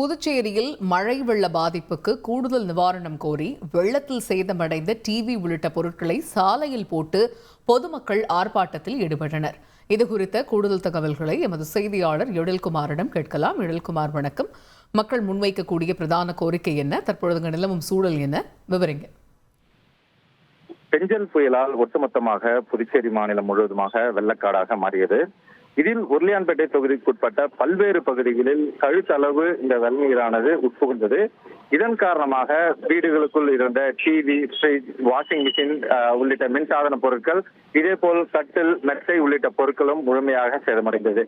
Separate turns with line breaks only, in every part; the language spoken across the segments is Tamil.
புதுச்சேரியில் மழை வெள்ள பாதிப்புக்கு கூடுதல் நிவாரணம் கோரி வெள்ளத்தில் சேதமடைந்த டிவி உள்ளிட்ட பொருட்களை சாலையில் போட்டு பொதுமக்கள் ஆர்ப்பாட்டத்தில் ஈடுபட்டனர். இது குறித்த கூடுதல் தகவல்களை எமது செய்தியாளர் எழில்குமாரிடம் கேட்கலாம். எழில்குமார் வணக்கம். மக்கள் முன்வைக்கக்கூடிய பிரதான கோரிக்கை என்ன? தற்பொழுது நிலவும் சூழல் என்ன? விவரிங்க.
பெஞ்சல் புயலால் ஒட்டுமொத்தமாக புதுச்சேரி மாநிலம் முழுவதுமாக வெள்ளக்காடாக மாறியது. இதில் உருளியான்பேட்டை தொகுதிக்குட்பட்ட பல்வேறு பகுதிகளில் கழுத்தளவு இந்த வெள்ளநீரானது உட்புகுந்தது. இதன் காரணமாக வீடுகளுக்குள் இருந்த டிவி ஃப்ரிட்ஜ் வாஷிங் மிஷின் உள்ளிட்ட மின்சாதன பொருட்கள் இதே போல் கட்டில் மெத்தை உள்ளிட்ட பொருட்களும் முழுமையாக சேதமடைந்தது.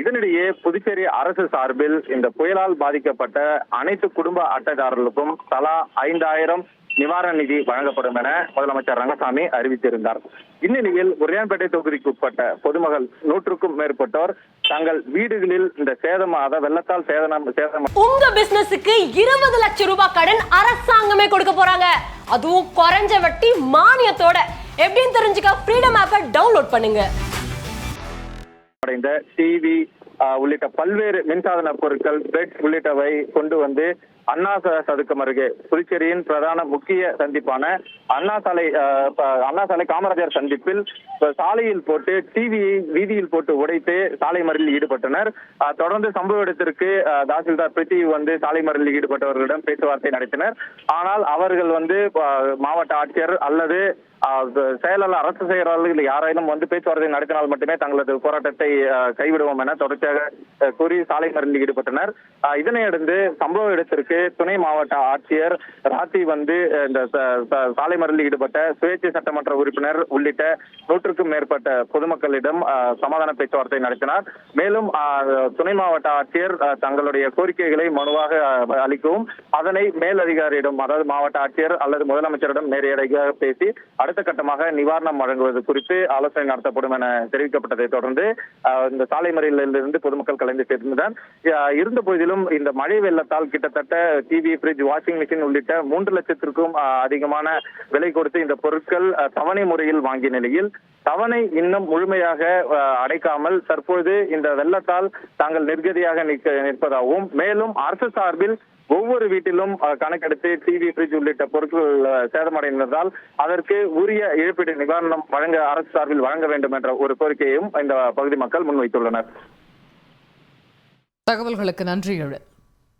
இதனிடையே புதுச்சேரி அரசு சார்பில் இந்த புயலால் பாதிக்கப்பட்ட அனைத்து குடும்ப அட்டைதாரர்களுக்கும் தலா ஐந்தாயிரம் நிவாரண நிதி வழங்கப்படும் என முதலமைச்சர் ரங்கசாமி அறிவித்திருந்தார். இந்நிலையில் உரையான்பேட்டை தொகுதிக்கு உட்பட்ட பொதுமக்கள் நூற்றுக்கும் மேற்பட்டோர் தங்கள் வீடுகளில் இந்த சேதமாக வெள்ளத்தால் சேதனம் சேதம்
உங்க பிசினஸுக்கு இருபது லட்சம் ரூபாய் கடன் அரசாங்கமே கொடுக்க போறாங்க. அதுவும் குறைஞ்ச வட்டி மானியத்தோட. எப்படின்னு தெரிஞ்சுக்க ஃப்ரீடம் ஆப்பை டவுன்லோட் பண்ணுங்க.
அடைந்த டிவி உள்ளிட்ட பல்வேறு மின்சாதன பொருட்கள் பெட் உள்ளிட்டவை கொண்டு வந்து அண்ணா சதுக்கம் அருகே புதுச்சேரியின் பிரதான முக்கிய சந்திப்பான அண்ணா சாலை அண்ணா சாலை காமராஜர் சந்திப்பில் சாலையில் போட்டு டிவியை வீதியில் போட்டு உடைத்து சாலை மறியலில் ஈடுபட்டனர். தொடர்ந்து சம்பவ இடத்திற்கு தாசில்தார் பிரித்தி வந்து சாலை மறியலில் ஈடுபட்டவர்களிடம் பேச்சுவார்த்தை நடத்தினர். ஆனால் அவர்கள் வந்து மாவட்ட ஆட்சியர் அல்லது செயலாளர் அரசு செயலாளர்கள் யாரேனும் வந்து பேச்சுவார்த்தை நடத்தினால் மட்டுமே தங்களது போராட்டத்தை கைவிடுவோம் என தொடர்ச்சியாக கூறி சாலை மறியலில் ஈடுபட்டனர். அஹ், இதனை சம்பவ இடத்திற்கு துணை மாவட்ட ஆட்சியர் ராத்தி வந்து இந்த சாலை மறியலில் ஈடுபட்ட சுயேட்சை சட்டமன்ற உறுப்பினர் உள்ளிட்ட நூற்றுக்கும் மேற்பட்ட பொதுமக்களிடம் சமாதான பேச்சுவார்த்தை நடத்தினார். மேலும் துணை மாவட்ட ஆட்சியர் தங்களுடைய கோரிக்கைகளை மனுவாக அளிக்கவும் அதனை மேல் அதிகாரியிடம் அதாவது மாவட்ட ஆட்சியர் அல்லது முதலமைச்சரிடம் நேரடியாக பேசி அடுத்த கட்டமாக நிவாரணம் வழங்குவது குறித்து ஆலோசனை நடத்தப்படும் என தெரிவிக்கப்பட்டதை தொடர்ந்து இந்த சாலை வந்து பொதுமக்கள் கலந்து சேர்ந்தனர் இருந்த போதிலும் இந்த மழை வெள்ளத்தால் கிட்டத்தட்ட டிவி ஃப்ரிட்ஜ் வாஷிங் மிஷின் உள்ளிட்ட மூன்று லட்சத்திற்கும் அதிகமான விலை கொடுத்து இந்த பொருட்கள் தவணை முறையில் வாங்கிய நிலையில் தவணை இன்னும் முழுமையாக அடைக்காமல் தற்போது இந்த வெள்ளத்தால் தாங்கள் நிர்கதியாக நிற்க நிற்பதாகவும் மேலும் அரசு சார்பில் ஒவ்வொரு வீட்டிலும் கணக்கெடுத்து டிவி பிரிட்ஜ் உள்ளிட்ட பொருட்கள் சேதமடைந்ததால் அதற்கு உரிய இழப்பீடு நிவாரணம் வழங்க அரசு சார்பில் வழங்க வேண்டும் என்ற ஒரு கோரிக்கையையும் இந்த பகுதி மக்கள் முன்வைத்துள்ளனர்.
தகவல்களுக்கு நன்றி எழு